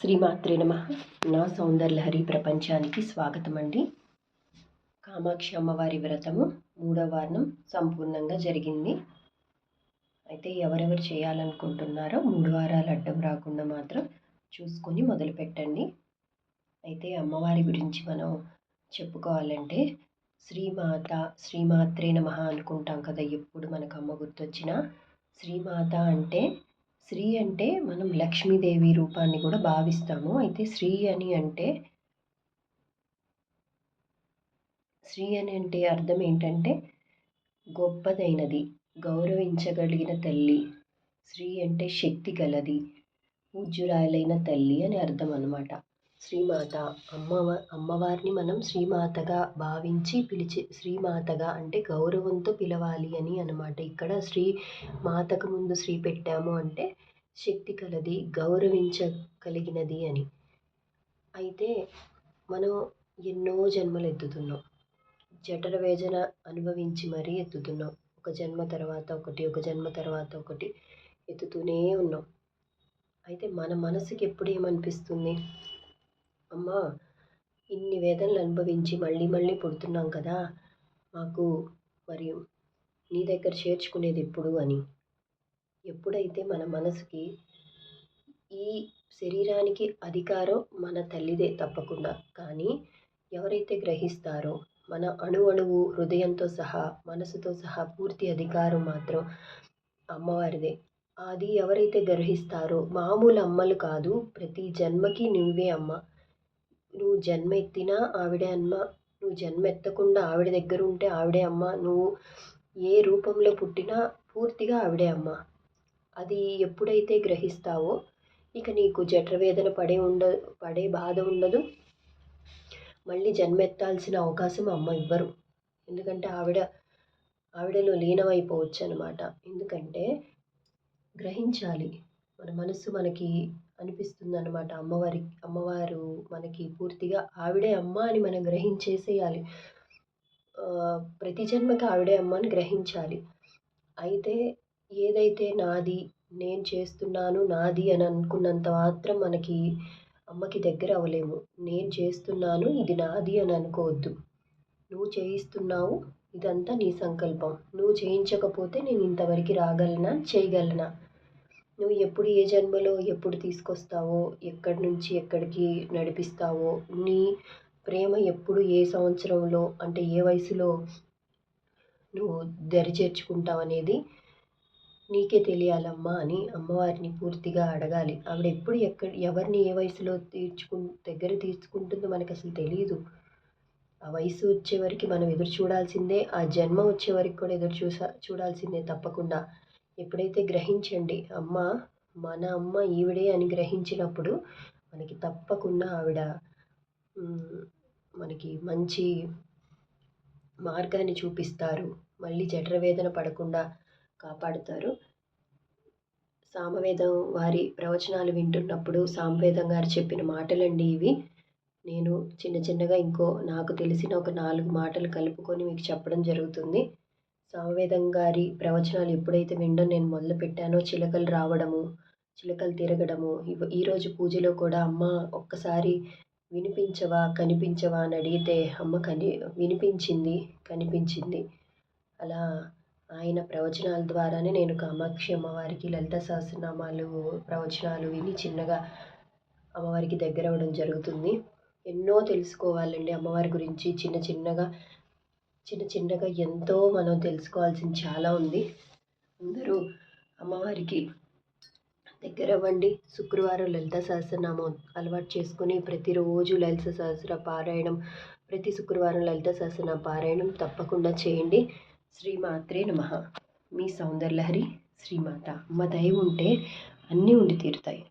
శ్రీమాత్రే నమ. నా సౌందర్యహరి ప్రపంచానికి స్వాగతం అండి కామాక్షి అమ్మవారి వ్రతము మూడవ వారం సంపూర్ణంగా జరిగింది. అయితే ఎవరెవరు చేయాలనుకుంటున్నారో మూడు వారాలు అడ్డం రాకుండా మాత్రం చూసుకొని మొదలుపెట్టండి అయితే అమ్మవారి గురించి మనం చెప్పుకోవాలంటే శ్రీమాత శ్రీమాత్రే నమ అనుకుంటాం కదా ఎప్పుడు మనకు అమ్మ గుర్తొచ్చినా. శ్రీమాత అంటే శ్రీ అంటే మనం లక్ష్మీదేవి రూపాన్ని కూడా భావిస్తాము. అయితే శ్రీ అని అంటే శ్రీ అని అంటే అర్థం ఏంటంటే గొప్పదైనది గౌరవించగలిగిన తల్లి. శ్రీ అంటే శక్తి గలది పూజ్యురాలైన తల్లి అని అర్థం అనమాట శ్రీమాత అమ్మవ అమ్మవారిని మనం శ్రీమాతగా భావించి పిలిచి శ్రీమాతగా అంటే గౌరవంతో పిలవాలి అని అనమాట ఇక్కడ శ్రీ మాతకు ముందు శ్రీ పెట్టాము అంటే శక్తి కలది గౌరవించగలిగినది అని. అయితే మనం ఎన్నో జన్మలు ఎత్తుతున్నాం. జఠర వేదన అనుభవించి మరీ ఎత్తుతున్నాం. ఒక జన్మ తర్వాత ఒకటి ఒక జన్మ తర్వాత ఒకటి ఎత్తుతూనే ఉన్నాం. అయితే మన మనసుకి ఎప్పుడు ఏమనిపిస్తుంది? అమ్మా ఇన్ని వేదనలు అనుభవించి మళ్ళీ మళ్ళీ పుడుతున్నాం కదా. మాకు మరియు నీ దగ్గర చేర్చుకునేది ఎప్పుడు అని. ఎప్పుడైతే మన మనసుకి ఈ శరీరానికి అధికారం మన తల్లిదే తప్పకుండా. కానీ ఎవరైతే గ్రహిస్తారో మన అణు అణువు హృదయంతో సహా మనసుతో సహా పూర్తి అధికారం మాత్రం అమ్మవారిదే. అది ఎవరైతే గ్రహిస్తారో మామూలు అమ్మలు కాదు ప్రతి జన్మకి నువ్వే అమ్మ. నువ్వు జన్మ ఎత్తినా ఆవిడే అమ్మ. నువ్వు జన్మ ఎత్తకుండా ఆవిడ దగ్గర ఉంటే ఆవిడే అమ్మ. నువ్వు ఏ రూపంలో పుట్టినా పూర్తిగా ఆవిడే అమ్మ. అది ఎప్పుడైతే గ్రహిస్తావో ఇక నీకు జఠరవేదన పడే ఉండ పడే బాధ ఉండదు. మళ్ళీ జన్మెత్తాల్సిన అవకాశం అమ్మ ఇవ్వరు. ఎందుకంటే ఆవిడ ఆవిడలో లీనమైపోవచ్చు అనమాట ఎందుకంటే గ్రహించాలి. మన మనసు మనకి అనిపిస్తుంది అనమాట అమ్మవారి అమ్మవారు మనకి పూర్తిగా ఆవిడే అమ్మ అని మనం గ్రహించేసేయాలి. ప్రతి జన్మకి ఆవిడే అమ్మ అని గ్రహించాలి. అయితే ఏదైతే నాది నేను చేస్తున్నాను నాది అని అనుకున్నంత మాత్రం మనకి అమ్మకి దగ్గర అవ్వలేము. నేను చేస్తున్నాను ఇది నాది అని అనుకోవద్దు. నువ్వు చేయిస్తున్నావు ఇదంతా నీ సంకల్పం. నువ్వు చేయించకపోతే నేను ఇంతవరకు రాగలనా చేయగలనా? నువ్వు ఎప్పుడు ఏ జన్మలో ఎప్పుడు తీసుకొస్తావో ఎక్కడి నుంచి ఎక్కడికి నడిపిస్తావో నీ ప్రేమ ఎప్పుడు ఏ సంవత్సరంలో అంటే ఏ వయసులో నువ్వు దరి చేర్చుకుంటావు అనేది నీకే తెలియాలమ్మా అని అమ్మవారిని పూర్తిగా అడగాలి. ఆవిడ ఎప్పుడు ఎక్కడ ఎవరిని ఏ వయసులో తీర్చుకు దగ్గర తీర్చుకుంటుందో మనకు అసలు తెలియదు ఆ వయసు వచ్చే వరకు మనం ఎదురు చూడాల్సిందే ఆ జన్మ వచ్చే వరకు కూడా ఎదురు చూసా చూడాల్సిందే తప్పకుండా. ఎప్పుడైతే గ్రహించండి అమ్మ మన అమ్మ ఈవిడే అని గ్రహించినప్పుడు మనకి తప్పకుండా ఆవిడ మనకి మంచి మార్గాన్ని చూపిస్తారు. మళ్ళీ జఠరవేదన పడకుండా కాపాడుతారు. సామవేదం వారి ప్రవచనాలు వింటున్నప్పుడు సామవేదం గారు చెప్పిన మాటలండి ఇవి. నేను చిన్న చిన్నగా ఇంకో నాకు తెలిసిన ఒక నాలుగు మాటలు కలుపుకొని మీకు చెప్పడం జరుగుతుంది. సామవేదం గారి ప్రవచనాలు ఎప్పుడైతే వినడం నేను మొదలుపెట్టానో చిలకలు రావడము చిలకలు తిరగడము ఈరోజు పూజలో కూడా అమ్మ ఒక్కసారి వినిపించవా కనిపించవా అని అడిగితే అమ్మ కని వినిపించింది కనిపించింది. అలా ఆయన ప్రవచనాల ద్వారానే నేను కామాక్షి అమ్మవారికి లలిత సహస్రనామాలు ప్రవచనాలు విని చిన్నగా అమ్మవారికి దగ్గర అవ్వడం జరుగుతుంది. ఎన్నో తెలుసుకోవాలండి అమ్మవారి గురించి చిన్న చిన్నగా చిన్న చిన్నగా ఎంతో మనం తెలుసుకోవాల్సింది చాలా ఉంది. అందరూ అమ్మవారికి దగ్గర అవ్వండి. శుక్రవారం లలిత సహస్రనామం అలవాటు చేసుకొని ప్రతిరోజు లలిత సహస్ర పారాయణం ప్రతి శుక్రవారం లలిత సహస్రనామ పారాయణం తప్పకుండా చేయండి. శ్రీమాత్రే నమ. మీ సౌందర్యలహరి శ్రీమాత. అమ్మ దయ ఉంటే అన్నీ ఉండి తీరుతాయి.